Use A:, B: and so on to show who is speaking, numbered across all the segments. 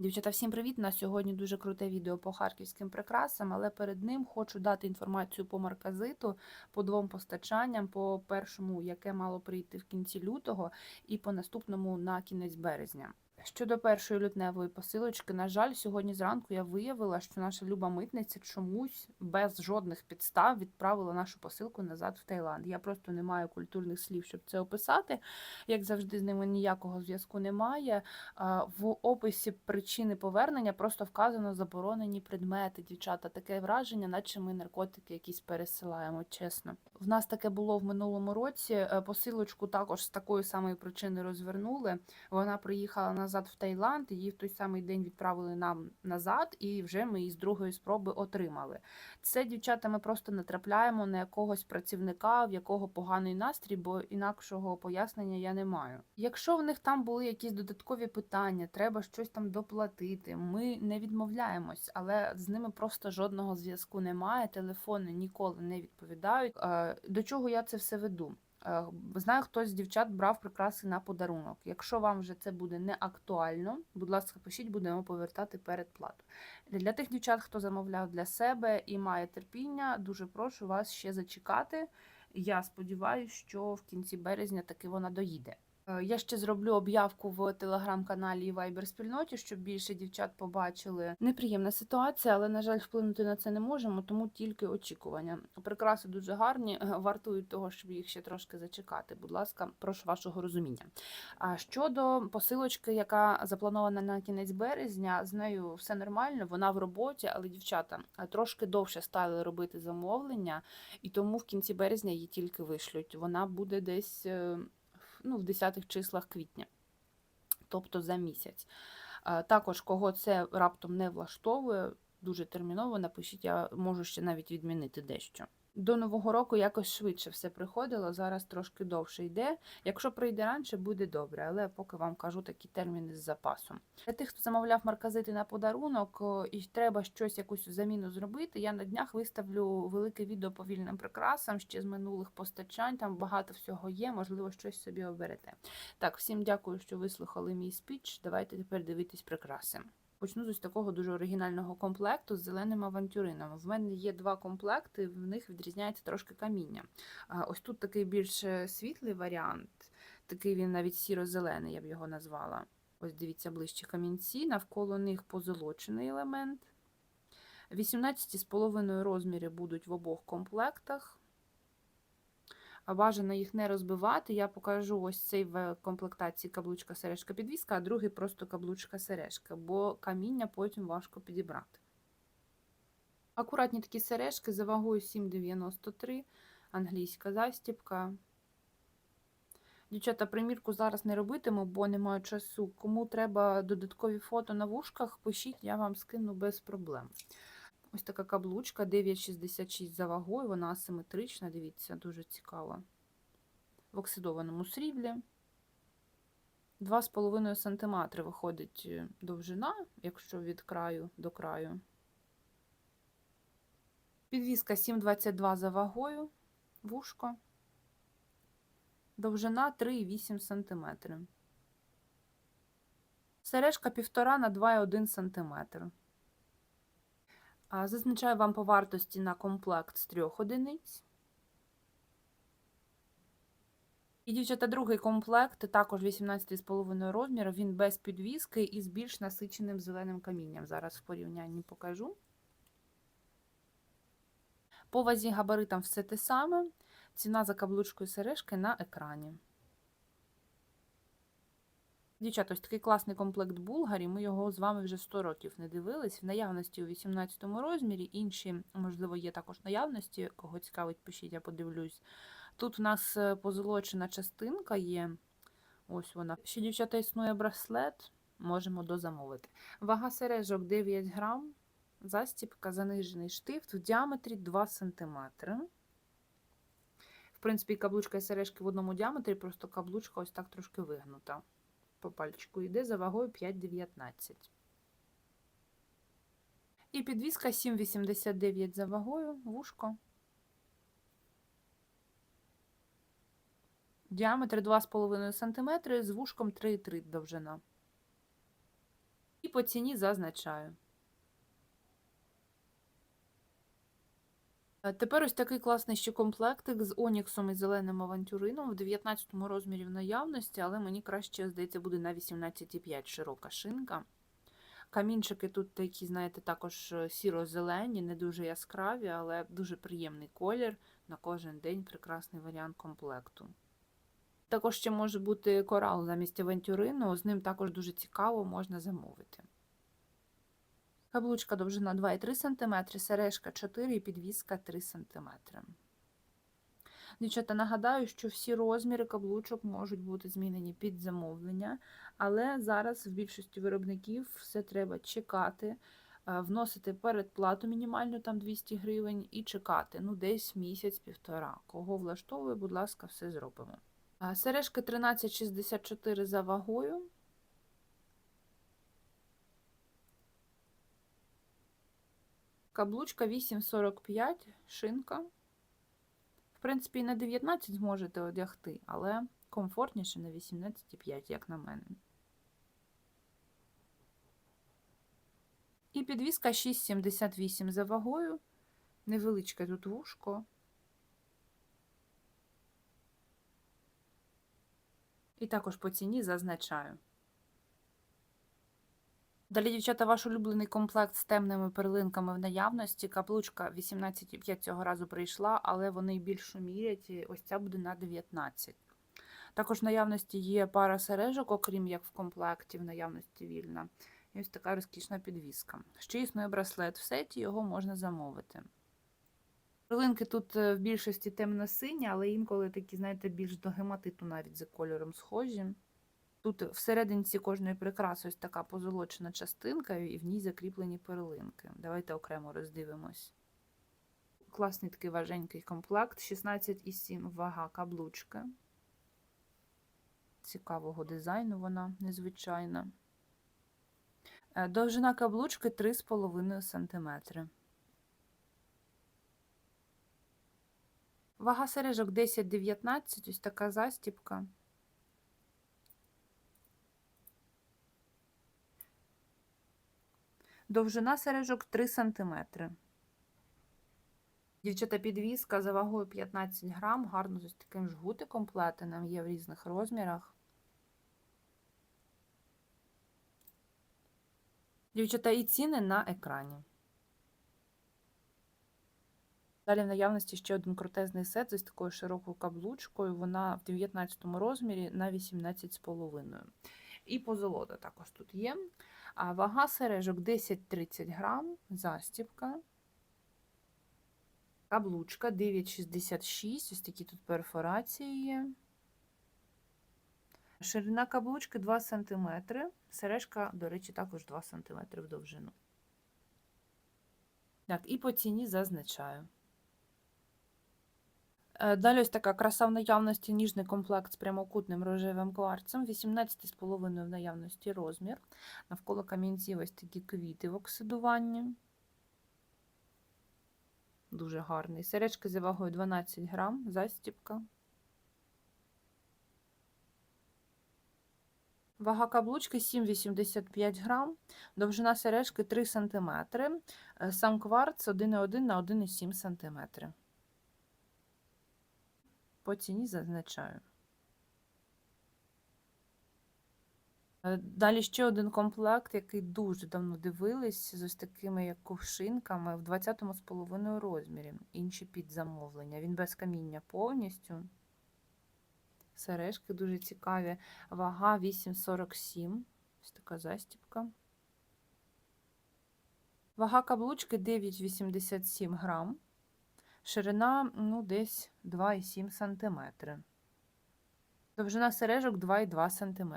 A: Дівчата, всім привіт! На сьогодні дуже круте відео по харківським прикрасам, але перед ним хочу дати інформацію по марказиту, по двом постачанням, по першому, яке мало прийти в кінці лютого, і по наступному на кінець березня. Щодо першої лютневої посилочки, на жаль, сьогодні зранку я виявила, що наша люба митниця чомусь без жодних підстав відправила нашу посилку назад в Таїланд. Я просто не маю культурних слів, щоб це описати. Як завжди, з ними ніякого зв'язку немає. В описі причини повернення просто вказано заборонені предмети, дівчата. Таке враження, наче ми наркотики якісь пересилаємо, чесно. В нас таке було в минулому році. Е, Посилочку також з такої самої причини розвернули. Вона приїхала назад в Таїланд, її в той самий день відправили нам назад, і вже ми її з другої спроби отримали. Це, дівчата, ми просто натрапляємо на якогось працівника, в якого поганий настрій, бо інакшого пояснення я не маю. Якщо в них там були якісь додаткові питання, треба щось там доплатити. Ми не відмовляємось, але з ними просто жодного зв'язку немає. Телефони ніколи не відповідають. Е, До чого я це все веду? Е, Знаю, хтось з дівчат брав прикраси на подарунок. Якщо вам вже це буде не актуально, будь ласка, пишіть, будемо повертати передплату. Для тих дівчат, хто замовляв для себе і має терпіння, дуже прошу вас ще зачекати. Я сподіваюся, що в кінці березня таки вона доїде. Е, Я ще зроблю об'явку в телеграм-каналі і Viber спільноті, щоб більше дівчат побачили. Неприємна ситуація, але на жаль, вплинути на це не можемо, тому тільки очікування. Прикраси дуже гарні, е, вартують того, щоб їх ще трошки зачекати. Будь ласка, прошу вашого розуміння. А щодо посилочки, яка запланована на кінець березня, з нею все нормально, вона в роботі, але дівчата е, трошки довше стали робити замовлення, і тому в кінці березня її тільки вишлють. Вона буде десь. Ну, в 10-х числах квітня, тобто за місяць. Також, кого це раптом не влаштовує, дуже терміново напишіть, я можу ще навіть відмінити дещо. До Нового року якось швидше все приходило, зараз трошки довше йде. Якщо прийде раніше, буде добре, але поки вам кажу такі терміни з запасом. Для тих, хто замовляв марказити на подарунок і треба щось якусь заміну зробити, я на днях виставлю велике відео по вільним прикрасам ще з минулих постачань. Там багато всього є, можливо, щось собі оберете. Так, всім дякую, що вислухали мій спіч. Давайте тепер дивитись прикраси. Почну з ось такого дуже оригінального комплекту з зеленим авантюрином. В мене є два комплекти, в них відрізняється трошки каміння. Ось тут такий більш е, світлий варіант, такий він навіть сіро-зелений, я б його назвала. Ось дивіться ближче камінці, навколо них позолочений елемент. 18,5 розміри будуть в обох комплектах. Бажано їх не розбивати. Я покажу ось цей в комплектації каблучка сережка підвіска, а другий просто каблучка сережка, бо каміння потім важко підібрати. Акуратні такі сережки за вагою 7,93, англійська застіпка. Дівчата, примірку зараз не робитиму, бо не маю часу. Кому треба додаткові фото на вушках, пишіть, я вам скину без проблем. Ось така каблучка 9,66 за вагою, вона асиметрична, дивіться, дуже цікава. В оксидованому сріблі. 2,5 см виходить е, довжина, якщо від краю до краю. Підвіска 7,22 за вагою, вушко. Довжина 3,8 см. Сережка 1,5 на 2,1 см. Зазначаю вам по вартості на комплект з трьох одиниць. І, дівчата, другий комплект, також 18,5 розміру, він без підвіски і з більш насиченим зеленим камінням. Зараз в порівнянні покажу. По вазі габаритам все те саме. Ціна за каблучкою сережки на екрані. Дівчата, ось такий класний комплект Булгарі. Ми його з вами вже 100 років не дивились. В наявності у 18 розмірі. Інші, можливо, є також наявності. Кого цікавить, пишіть, я подивлюсь. Тут в нас е, позолочена частинка є. Ось вона. Ще, дівчата, існує браслет. Можемо дозамовити. Вага сережок 9 грам. Застіпка, занижений штифт в діаметрі 2 см. В принципі, каблучка і сережки в одному діаметрі, просто каблучка ось так трошки вигнута по пальчику йде за вагою 5,19. І підвіска 7,89 за вагою, вушко. Діаметр 2,5 см з вушком 3,3 довжина. І по ціні зазначаю. Тепер ось такий класний ще комплектик з оніксом і зеленим авантюрином в 19 розмірі в наявності, але мені краще, здається, буде на 18,5 широка шинка. Камінчики тут такі, знаєте, також е, сіро-зелені, не дуже яскраві, але дуже приємний колір. На кожен день прекрасний варіант комплекту. Також ще може бути корал замість авантюрину, з ним також дуже цікаво можна замовити. Каблучка довжина 2,3 см, сережка 4 і підвіска 3 см. Дівчата, нагадаю, що всі розміри каблучок можуть бути змінені під замовлення, але зараз в більшості виробників все треба чекати, е, вносити передплату мінімальну там 200 гривень і чекати ну десь місяць-півтора. Кого влаштовує, будь ласка, все зробимо. А, Сережки 13,64 за вагою. Каблучка 8,45, шинка. В принципі, і на 19 зможете одягти, але комфортніше на 18,5, як на мене. І підвіска 6,78 за вагою. Невеличке тут вушко. І також по ціні зазначаю. Далі, дівчата, ваш улюблений комплект з темними перлинками в наявності. Каплучка 18,5 цього разу прийшла, але вони більшу мірять. Ось ця буде на 19. Також в наявності є пара сережок, окрім як в комплекті, в наявності вільна. І ось така розкішна підвіска. Ще існує браслет в сеті, його можна замовити. Перлинки тут е, в більшості темно-сині, але інколи такі, знаєте, більш до гематиту навіть за кольором схожі. Тут всерединці кожної прикраси ось така позолочена частинка, і в ній закріплені перлинки. Давайте окремо роздивимось. Класний такий важенький комплект, 16,7 вага каблучки. Цікавого дизайну вона незвичайна. Е, Довжина каблучки 3,5 см. Вага сережок 10-19, ось така застіпка. Довжина сережок 3 см. Дівчата підвіска за вагою 15 грам, гарно з таким жгутиком плетеним, є в різних розмірах. Дівчата і ціни на екрані. Далі в наявності ще один крутезний сет з такою широкою каблучкою. Вона в 19 розмірі на 18,5. І позолота також тут є. А вага сережок 10-30 грам, застіпка. Каблучка 9,66, ось такі тут перфорації є. Ширина каблучки 2 см. Сережка, до речі, також 2 см в довжину. Так, і по ціні зазначаю. Е, Далі ось така краса в наявності ніжний комплект з прямокутним рожевим кварцем, 18,5 в наявності розмір. Навколо камінців ось такі квіти в оксидуванні. Дуже гарний. Сережки за вагою 12 грам, застіпка. Вага каблучки 7,85 грам, довжина сережки 3 см, Е, сам кварц 1,1 на 1,7 см. По ціні зазначаю. Е, Далі ще один комплект, який дуже давно дивились, з ось такими як кувшинками в 20 з половиною розмірі. Інші під замовлення. Він без каміння повністю. Сережки дуже цікаві. Вага 8,47. Ось така застіпка. Вага каблучки 9,87 грам. Ширина ну, десь 2,7 см. Довжина сережок 2,2 см.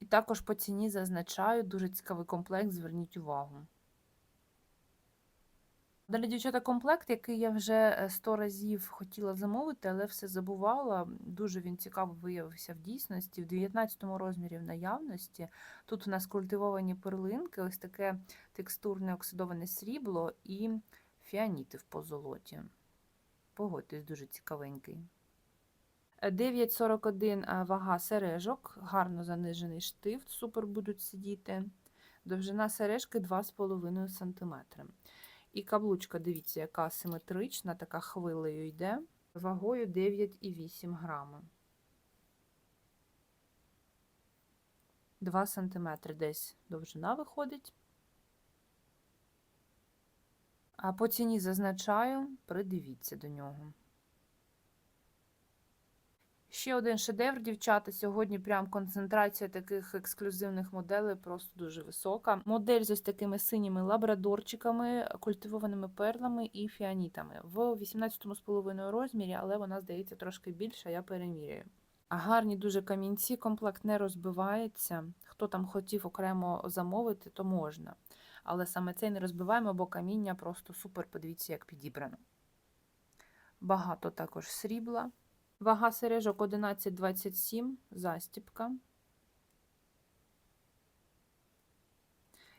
A: І також по ціні зазначаю дуже цікавий комплект, зверніть увагу. Далі, дівчата, комплект, який я вже 100 разів хотіла замовити, але все забувала. Дуже він цікаво виявився в дійсності. В 19 розмірі в наявності. Тут у нас культивовані перлинки, ось таке текстурне оксидоване срібло і фіаніти в позолоті. Погодьтесь, дуже цікавенький. 9,41 вага сережок, гарно занижений штифт, супер будуть сидіти. Довжина сережки 2,5 см. І каблучка, дивіться, яка симетрична, така хвилею йде, вагою 9,8 грами. 2 см десь довжина виходить. А по ціні зазначаю, придивіться до нього. Ще один шедевр, дівчата. Сьогодні прям концентрація таких ексклюзивних моделей просто дуже висока. Модель з ось такими синіми лабрадорчиками, культивованими перлами і фіанітами. В 18,5 розмірі, але вона, здається, трошки більша, я переміряю. А гарні дуже камінці, комплект не розбивається. Хто там хотів окремо замовити, то можна. Але саме цей не розбиваємо, бо каміння просто супер, подивіться, як підібрано. Багато також срібла. Вага сережок 11,27, застіпка.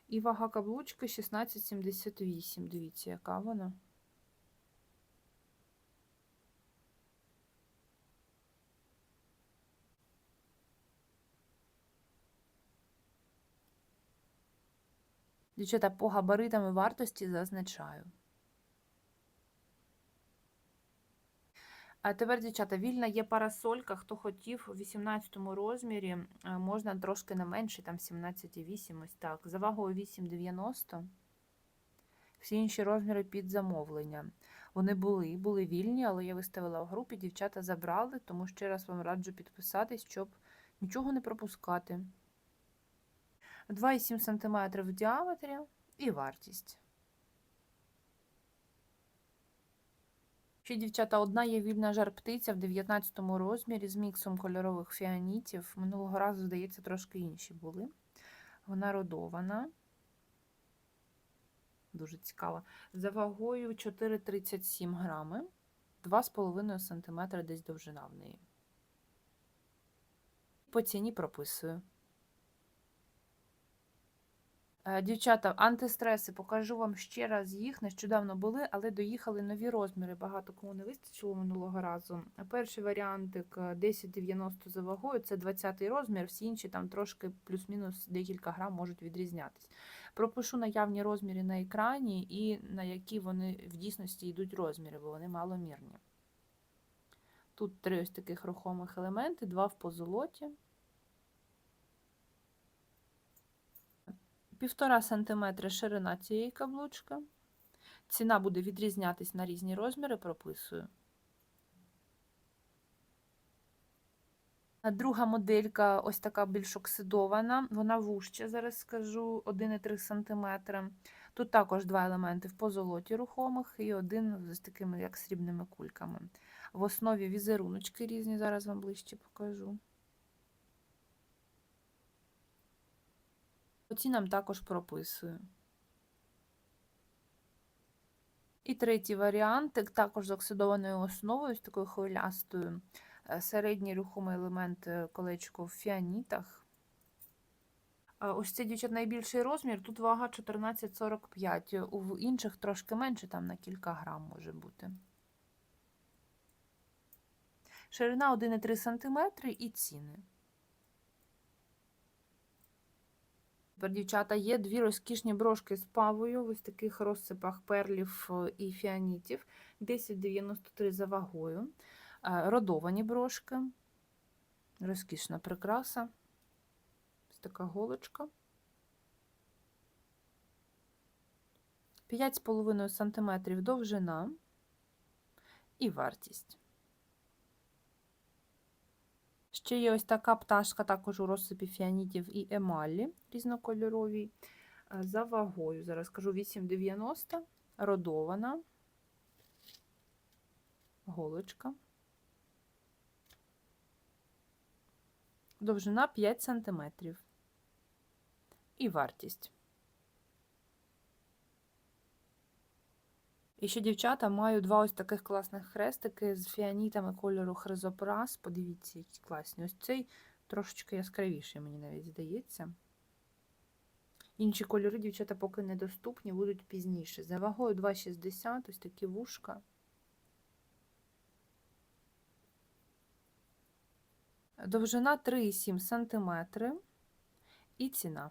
A: І вага каблучки 16,78. Дивіться, яка вона. Дівчата, по габаритам і вартості зазначаю. А тепер, дівчата, вільна є парасолька. Хто хотів у 18 розмірі, е, можна трошки на менший, там 17,8, ось так. За вагою 8,90. Всі інші розміри під замовлення. Вони були, були вільні, але я виставила в групі, дівчата забрали, тому ще раз вам раджу підписатись, щоб нічого не пропускати. 2,7 см в діаметрі і вартість. Ще, дівчата, одна є вільна жар-птиця в 19 розмірі з міксом кольорових фіанітів. Минулого разу, здається, трошки інші були. Вона родована. Дуже цікава. За вагою 4,37 грами, 2,5 см десь довжина в неї. По ціні прописую. Е, дівчата, антистреси покажу вам ще раз їх. Нещодавно були, але доїхали нові розміри. Багато кому не вистачило минулого разу. Перший варіантик 1090 за вагою, це 20-й розмір, всі інші там трошки плюс-мінус декілька грам можуть відрізнятись. Пропишу наявні розміри на екрані і на які вони в дійсності йдуть розміри, бо вони маломірні. Тут три ось таких рухомих елементи, два в позолоті. Півтора см ширина цієї каблучки. Ціна буде відрізнятись на різні розміри, прописую. Друга моделька ось така більш оксидована, вона вужча, зараз скажу 1,3 см. Тут також два елементи в позолоті рухомих і один з такими, як срібними кульками. В основі візеруночки різні, зараз вам ближче покажу. По цінам також прописую. І третій варіант, також з оксидованою основою, з такою хвилястою. Е, середній рухомий елемент е, колечко в фіанітах. Ось цей дівчат найбільший розмір, тут вага 14,45, у інших трошки менше, там на кілька грам може бути. Ширина 1,3 см і ціни. Тепер, дівчата, є дві розкішні брошки з павою, ось таких розсипах перлів е, і фіанітів. 10,93 за вагою. Е, родовані брошки. Розкішна прикраса. Ось така голочка. 5,5 см довжина і вартість. Ще є ось така пташка, також у розсипі фіанітів і емалі різнокольоровій. Е, за вагою, зараз кажу 8,90, родована, голочка. Довжина 5 см. І вартість. І ще, дівчата, маю два ось таких класних хрестики з фіанітами кольору хризопрас. Подивіться, які класні. Ось цей трошечки яскравіший, мені навіть здається. Інші кольори, дівчата, поки недоступні, будуть пізніше. За вагою 2,60, ось такі вушка. Довжина 3,7 см і ціна.